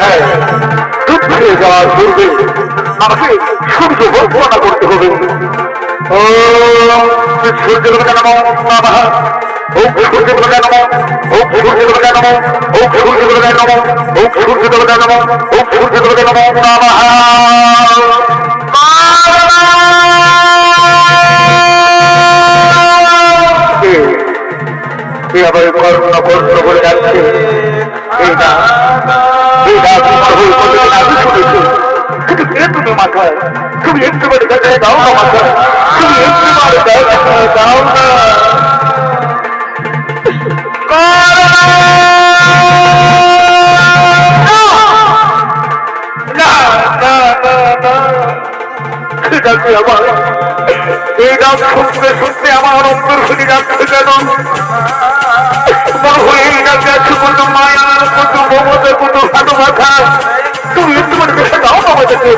হ্যাঁ যুদ্ধে যাওয়ার পূর্বে আমাকে সূর্য বর্ণনা করতে হবে। ও সূর্য নমঃ নমঃ। ওম ও নমঃ, ওম, সূর্য ও ওম, সূর্য নমঃ, ওম ও নমঃ, ওম, সূর্য নমঃ নমঃ। এভাবে কর্ণ কর্ণ করে যাচ্ছে। এই না, এই কিন্তু মাথায়? তুমি একটু করে দেখে দাও না মাথায়। তুমি একটু করে দাও না। আমার এই নাম শুনতে শুনতে আমার অন্তর ফিরে যাচ্ছে কেন? মনে নামে আছে কত মায়া কত মমতা কত ভালোবাসা তুমি একটু করে দেখা দাও আমাদের করে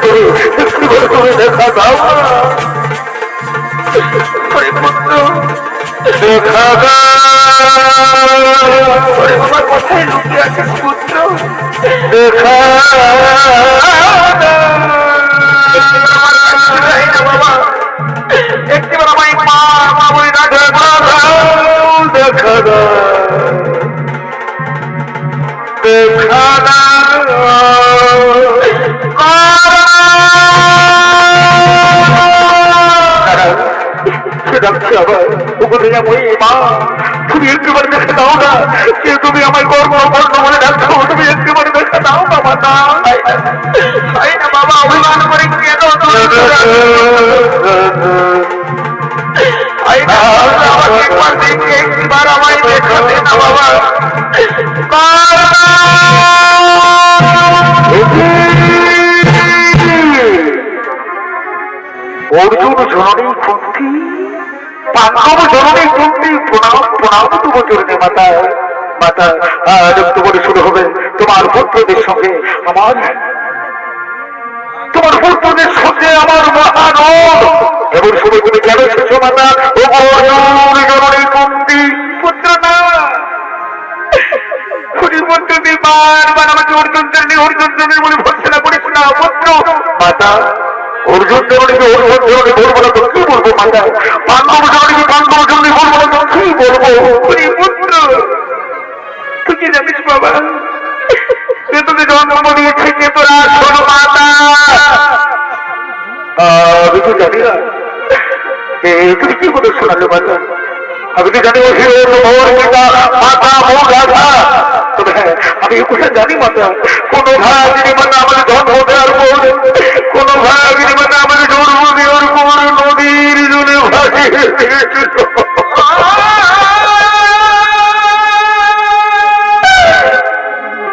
একটু করে তুমি দেখা দাও। দেখা দাও। বাবা, কোথায় লুকিয়ে আছিস পুত্র দেখা বাবা একটিবার আমায় মা মা বলে ডাকে দাও। দেখা দাও। দেখা তুমি একটুবার দেখে দাও না যে তুমি আমার কর্ম কর্ম বলে ডাকছো তুমি একটুবার দেখে দাও না বাবা অভিমান করে কেন অর্জুন জননী কুন্তি পাণ্ডব জননী কুন্তি, প্রণাম প্রণাম তবু চরণে মাতা মাতা, আজ তোমার শুরু হবে তোমার পুত্রদের সঙ্গে আমার তোমার পুত্রদের সঙ্গে আমার মহানদ এমন সময় তুমি কেন এসেছ মাতা? ও অর্জুন জননী কুন্তি। পুত্র না পুত্র বারবার আমাকে অর্জুন জননী অর্জুন জননী বলে ভর্সনা পুত্র। মাতা অর্জুন জননীকে অর্জুন জননী বলব না তো কি বলব মাতা? পাণ্ডব জননীকে পাণ্ডব জননী বলব না তো কি বলব? আমি তো জানি না এ তুমি কি করে শোনালে মাতা আমি তো জানি ওই ওর পিতা মাতা মৌ রাধা তবে হ্যাঁ আমি কোথায় জানি মাতা কোন ভাই যিনি মাতা আমাদের জন্ম দেওয়ার পর কোন ভাই যিনি মাতা আমাদের জন্ম দেওয়ার পর নদীর জলে ভাসিয়ে দিয়েছিল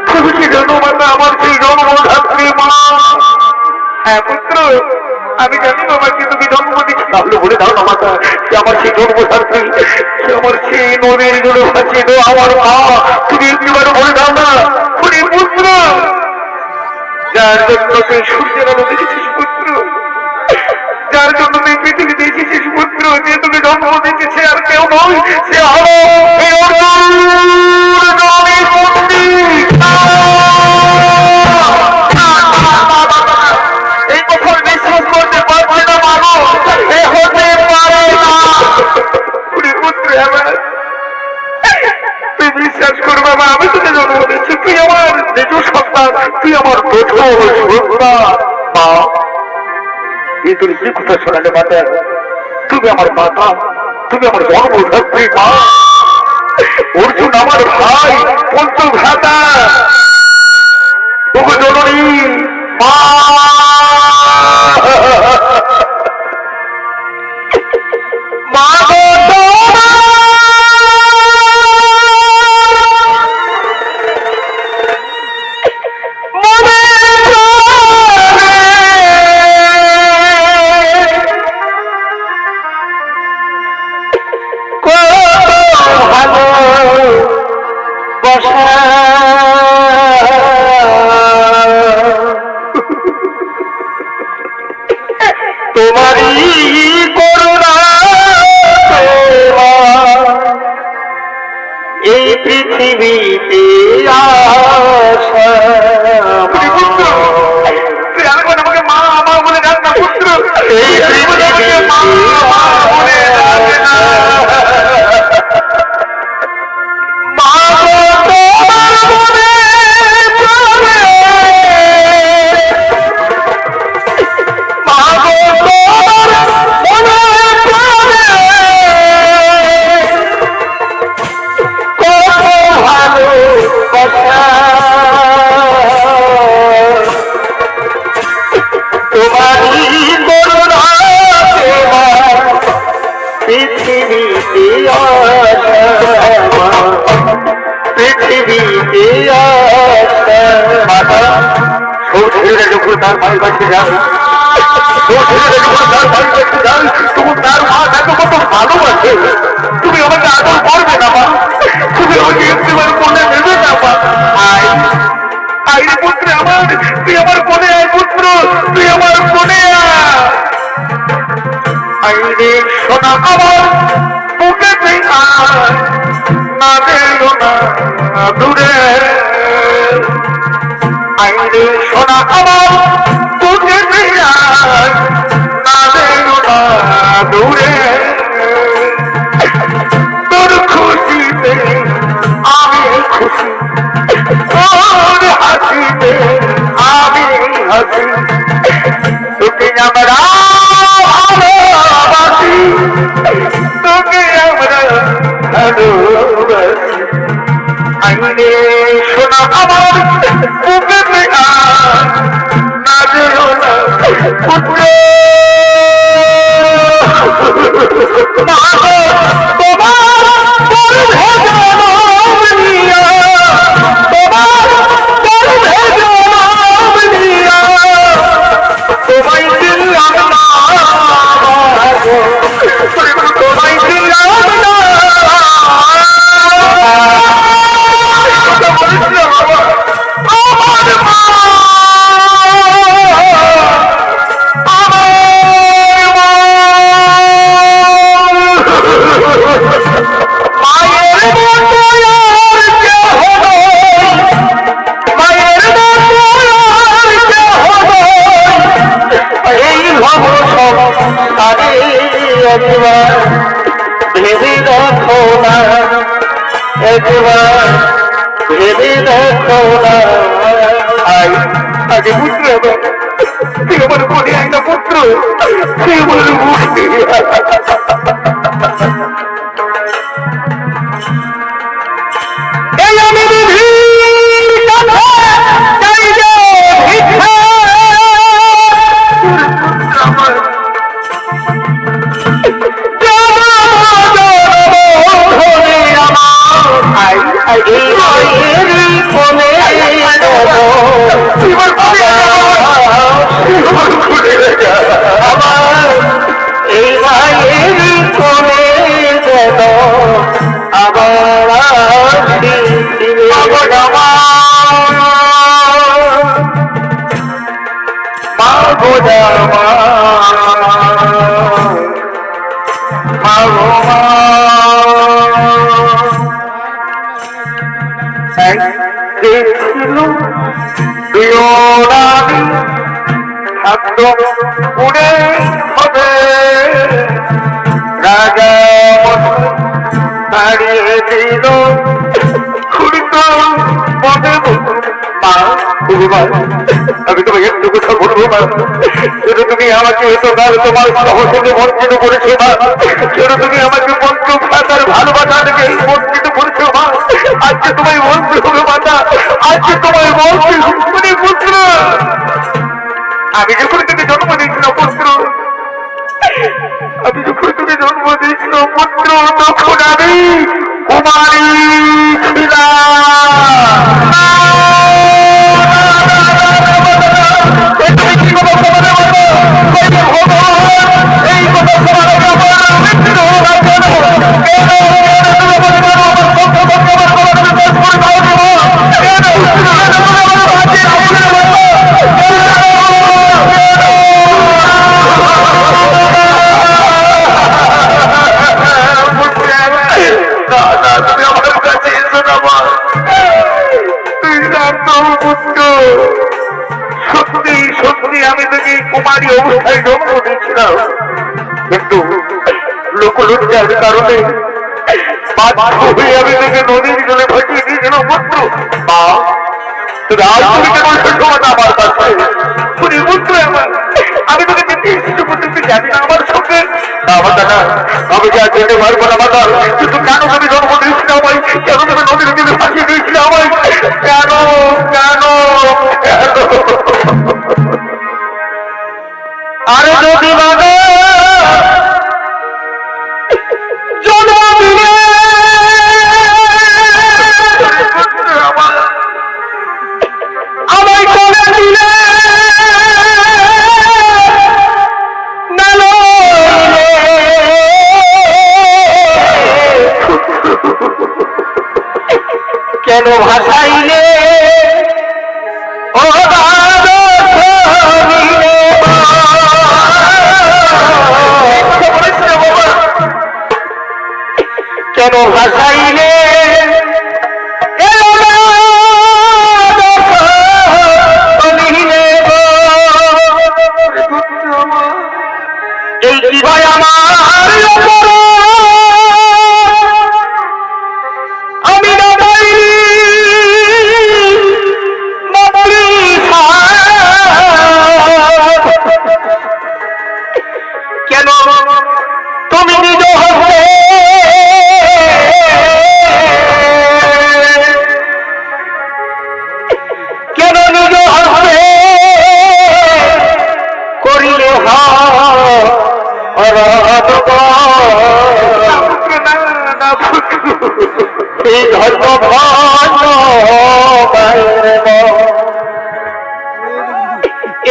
তুমি কি জানো মাতা আমার সেই জন্মধাত্রী মা হ্যাঁ পুত্র আমি জানি বাবা তাহলে বলে দাও না মাতা সে আমার সেই জন্মধাত্রী সে আমার সেই নদীর জন্য ভাসিয়ে দাও আমার মা, তুমি একটিবার বলে দাও না ওরে না। যার জন্য তুই সূর্যের আলো দেখেছিস? তুমি আমার মাতা তুমি আমার জন্মধাত্রী অর্জুন আমার ভাই পঞ্চ ভ্রাতা। জননী মা। তোমারই করুণা এই পৃথিবীতে আসা আমাকে মা বলে ডাক না পুত্র। এই পৃথিবীতে মা বলে ডাক না। তোর ছেলেরা যখন তার মায়ের কাছে যায় তখন তার মা তাকে কত ভালোবাসে। তুমি আমাকে আদর করবে না মা। তুমি আমাকে একটিবার কোলে নেবে না মা। আয়। আয় পুত্র আমার। তুই আমার কোলে আয় তুই আমার কোলে আয়। আইরে সোনা আমার। বুকে দূরে। আইরে সোনা আমার না দূরে। তোর খুশিতে আমি খুশি, তোর হাসিতে আমি হাসি। তোকে আমরা ভালোবাসি, তোকে আমরা ভালোবাসি। আইনে শোনা আমার এই ভব সংসারে একবার ভেবে দেখো না একবার ভেবে দেখো না আই আগে পুত্র উড়ে হবে। রাজা দাঁড়িয়ে দিল তুমি আমাকে এত কাল তোমার সহসঙ্গে বঞ্চিত করেছ, মা যেন তুমি আমাকে বন্ধু ভাতার ভালোবাসা থেকে বঞ্চিত করেছ, মা, আজকে তোমায় বলতে হবে, মাতা। আজকে তোমায় বলতে পুত্র আমি যখন তোকে জন্ম দিয়েছিলাম, পুত্র। আমি যখন তোকে জন্ম দিয়েছিলাম, পুত্র, তখন আমি কুমারী তুমি লোকলজ্জার কারণে আমি যা যেতে পারব না মাতা কিন্তু কেন তুমি জন্ম দিয়েছিল আমায়? কেন তুমি নদীর জলে ভাসিয়ে দিয়েছিল আমায়? কেন কেন আরে যদি বাবা কেন ভাসাইলে ও কেন গো। এই কি আমার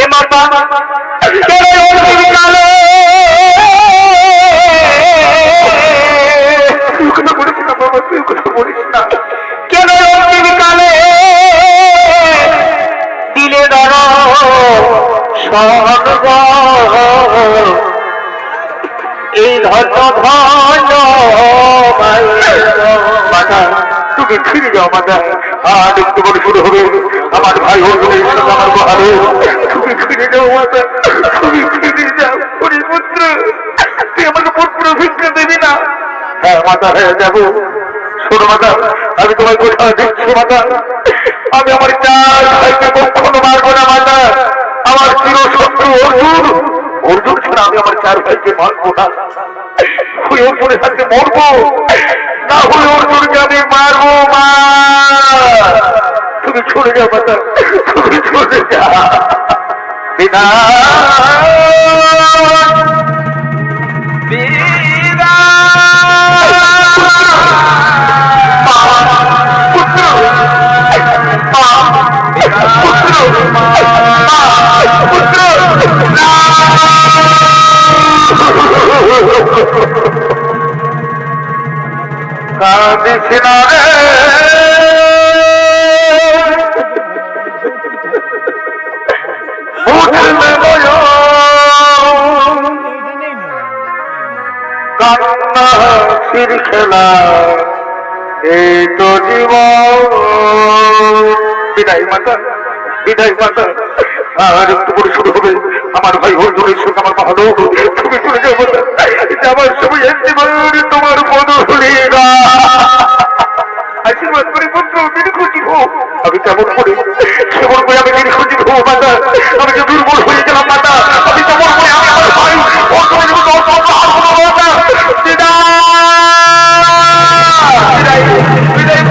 এ মাতা কেন অন্তিম কালে কেন অন্তিম কালে দিলে ধর স্বর্গ এই ধর্ম ভণ্ড মাতা তুমি ফিরে যাও মাতা আর একটু করে শুরু হবে। হ্যাঁ আমি তোমায় কোথাও দিচ্ছি মাতা আমি আমার চার ভাইকে কখনো মারবো না মাতা আমার চির শত্রু অর্জুন। অর্জুন ছাড়া আমি আমার চার ভাইকে মারবো না। অর্জুনের সাথে মরবো। না হলে অর্জুনকে আমি মারবো মা তুমি চলে যাও মাতা তুমি হাসির খেলা। এই তো জীবন। বিদায় মাতা বিদায় মাতা। আর একটু করে শুরু হবে। আমার ভাই অর্জুনের সঙ্গে আমার ভালো তুমি চলে যাও মাতা। যাবার সময় একবার তোমার পদ হলে আশীর্বাদ করে পুত্র দীর্ঘজী হোক আমি কেমন করে কেমন করে আমি দীর্ঘজী হব মাতা? আমি যে দুর্বল হয়ে গেলাম মাতা, আমি কেমন విజయ్